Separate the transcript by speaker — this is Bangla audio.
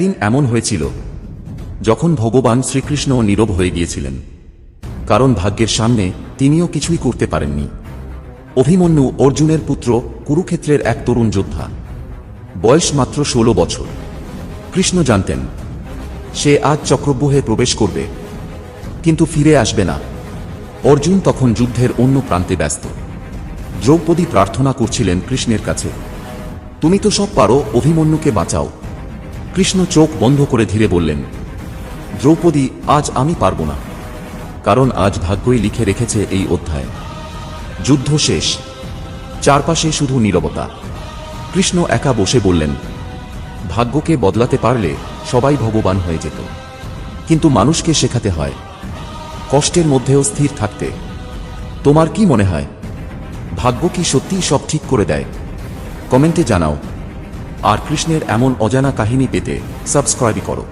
Speaker 1: একদিন এমন হয়েছিল, যখন ভগবান শ্রীকৃষ্ণ নীরব হয়ে গিয়েছিলেন, কারণ ভাগ্যের সামনে তিনিও কিছুই করতে পারেননি। অভিমন্যু অর্জুনের পুত্র কুরুক্ষেত্রের এক তরুণ যোদ্ধা, বয়স মাত্র ষোলো বছর। কৃষ্ণ জানতেন, সে আজ চক্রব্যূহে প্রবেশ করবে, কিন্তু ফিরে আসবে না। অর্জুন তখন যুদ্ধের অন্য প্রান্তে ব্যস্ত। দ্রৌপদী প্রার্থনা করছিলেন কৃষ্ণের কাছে, তুমি তো সব পারো, অভিমন্যুকে বাঁচাও। কৃষ্ণ চোখ বন্ধ করে ধীরে বললেন, দ্রৌপদী, আজ আমি পারব না। কারণ আজ ভাগ্যই লিখে রেখেছে এই অধ্যায়। যুদ্ধ শেষ। চারপাশে শুধু নীরবতা। কৃষ্ণ একা বসে বললেন, ভাগ্যকে বদলাতে পারলে সবাই ভগবান হয়ে যেত। কিন্তু মানুষকে শেখাতে হয়, কষ্টের মধ্যেও স্থির থাকতে। তোমার কি মনে হয়? ভাগ্য কি সত্যিই সব ঠিক করে দেয়? কমেন্টে জানাও। আর কৃষ্ণের এমন অজানা কাহিনী পেতে সাবস্ক্রাইব করো।